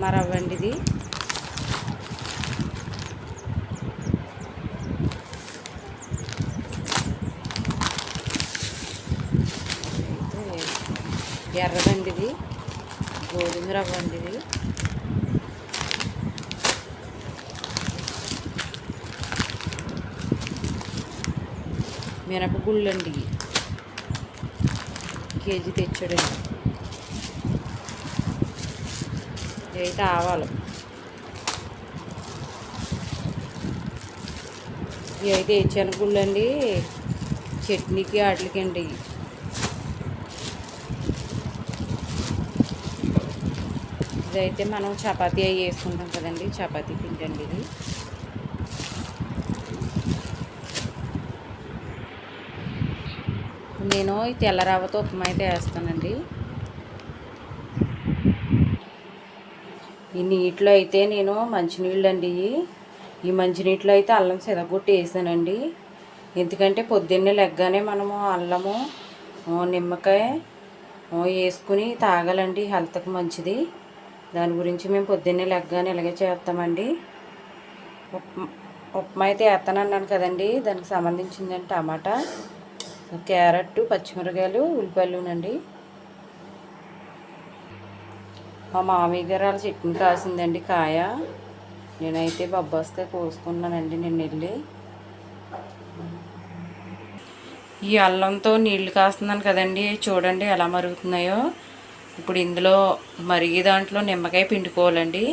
మరవ్వండి ఇది. ఎర్రదండి ఇది. గోధుమ రవ్వ అండి ఇది. మినపగుళ్ళు అండి. కేజీ తెచ్చాడండి. ఇవైతే ఆవాలు ఇవి అయితే శనగుళ్ళు అండి చట్నీకి వాటికి అండి. ఇదైతే మనం చపాతీ అవి వేసుకుంటాం కదండి. చపాతీ పిండి అండి ఇది. నేను ఈ తెల్ల రవ్వతో ఉప్మా అయితే వేస్తానండి. ఈ నీటిలో అయితే నేను మంచినీళ్ళు అండి ఈ మంచినీటిలో అయితే అల్లం సిదగొట్టి వేసానండి. ఎందుకంటే పొద్దున్నే లెగ్గానే మనము అల్లము నిమ్మకాయ వేసుకుని తాగాలండి హెల్త్కి మంచిది. దాని గురించి మేము పొద్దున్నే లెగ్గానే ఇలాగే చేస్తామండి. ఉప్మా ఉప్మా అయితే వేస్తానన్నాను కదండి. దానికి సంబంధించిందండి టమాటా క్యారెట్ పచ్చిమిరకాయలు ఉల్లిపాయలునండి మా మామయ్య గారు వాళ్ళ చెట్టుని కాసిందండి కాయ. నేనైతే బొబ్బాస్కాయ కోసుకున్నానండి నేను వెళ్ళి ఈ అల్లంతో నీళ్ళు కాస్తున్నాను కదండి చూడండి ఎలా మరుగుతున్నాయో. ఇప్పుడు ఇందులో మరిగి దాంట్లో నిమ్మకాయ పిండుకోవాలండి.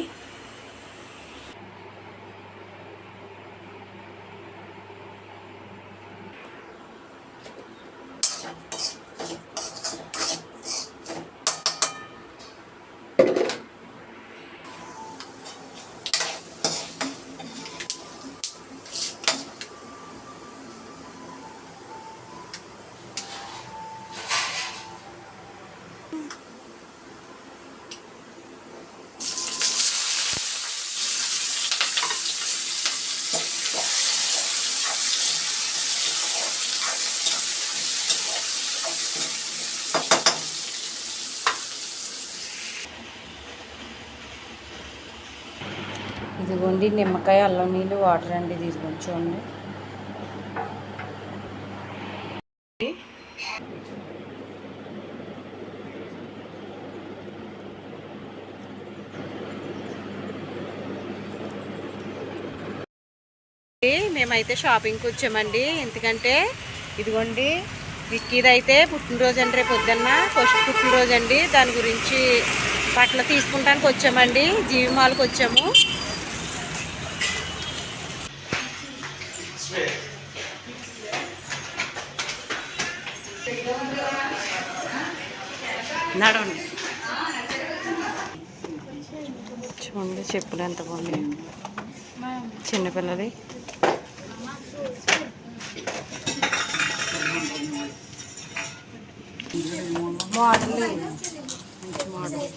ఇదిగోండి నిమ్మకాయ అల్లం నీళ్ళు వాటర్ అండి ఇది చూడండి. మేమైతే షాపింగ్కి వచ్చామండి. ఎందుకంటే ఇదిగోండి విక్కీదైతే పుట్టినరోజు అండి రేపు పొద్దున్న. ఫస్ట్ పుట్టినరోజు అండి. దాని గురించి బట్టలు తీసుకుంటానికి వచ్చామండి. జీవి మాల్కి వచ్చాము. నడవండి. చూడండి చెప్పులు ఎంత బాగున్నాయి. చిన్నపిల్లది మోడల్ మంచి మోడల్.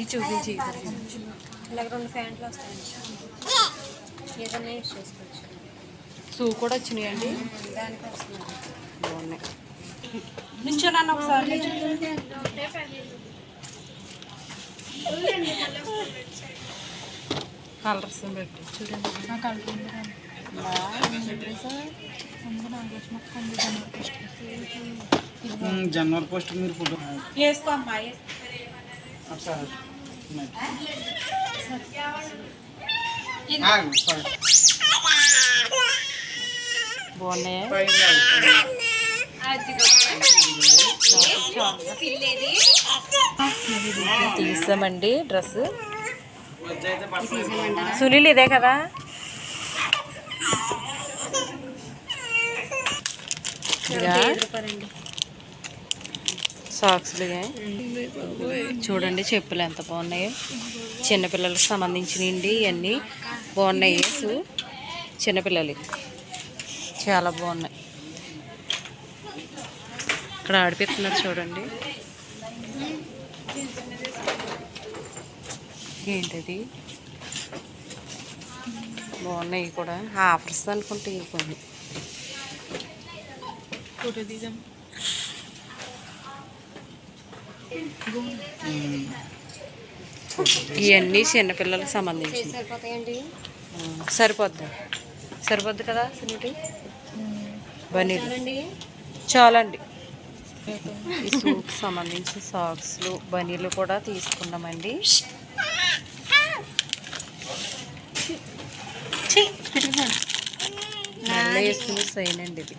ఇది చూపించి. ఇలాగ రెండు ప్యాంట్లు వస్తాయండి ఏదైనా యూస్ చేసుకోవచ్చు. షూ కూడా వచ్చినాయండి. బాగున్నాయి. ఒకసారి? కలర్స్ పెట్టి. చూడండి. జనవరి పోస్ట్ మీరు ఫోటో వేసుకో అమ్మా ఒకసారి బాగున్నాయి తీసామండి డ్రెస్ సునీల్ ఇదే కదా ఇదా రూపాయలండి సాక్స్లు చూడండి చెప్పులు ఎంత బాగున్నాయో. చిన్నపిల్లలకు సంబంధించినవి ఇవన్నీ బాగున్నాయి షూ చిన్నపిల్లలకి చాలా బాగున్నాయి. ఇక్కడ ఆడిపిస్తున్నారు చూడండి. ఏంటది? బాగున్నాయి కూడా. ఆఫర్స్ అనుకుంటే ఇవి కొన్ని ఫోటో తీద్దాం. ఇవన్నీ చిన్నపిల్లలకు సంబంధించి సరిపోతాయండి. సరిపోద్ది. సరిపోద్ది కదా సునీటి? బనీలు చాలండి. చాలండి. ఈ సూప్ సంబంధించిన సాక్స్లు బనీలు కూడా తీసుకున్నామండి. వేసుకుని సైన్ అండి ఇది.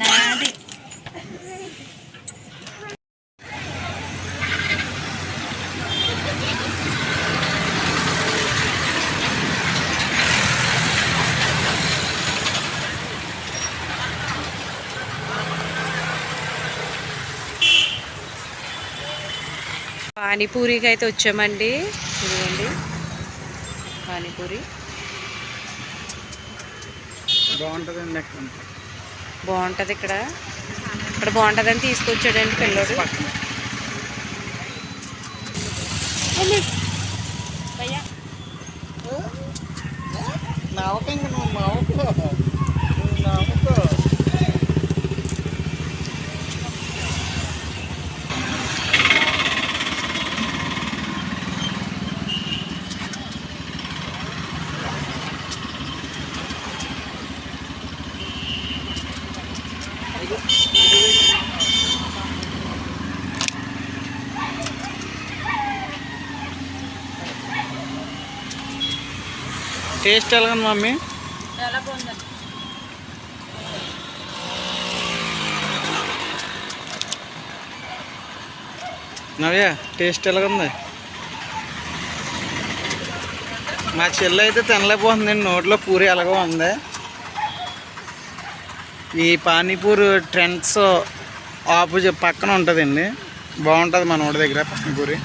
నాది. పానీపూరికి అయితే వచ్చామండి. ఇదిగోండి. పానీపూరి. బాగుంటుందండి అక్కడ. బాగుంటుంది ఇక్కడ. ఇక్కడ బాగుంటుందని తీసుకొచ్చాడండి పిల్లోడు. పక్కన నవ్వక ఇంక నువ్వు నవ్వుకో టేస్ట్ ఎలాగండి మమ్మీ? బాగుందండి. నవ్య టేస్ట్ ఎలాగుంది మా చెల్లి అయితే తినలేకపోతుందండి నోట్లో పూరి ఎలాగో ఉంది. ఈ పానీపూరి ట్రెండ్స్ ఆపోజిట్ పక్కన ఉంటుందండి. బాగుంటుంది మన ఊడి దగ్గర పానీపూరి.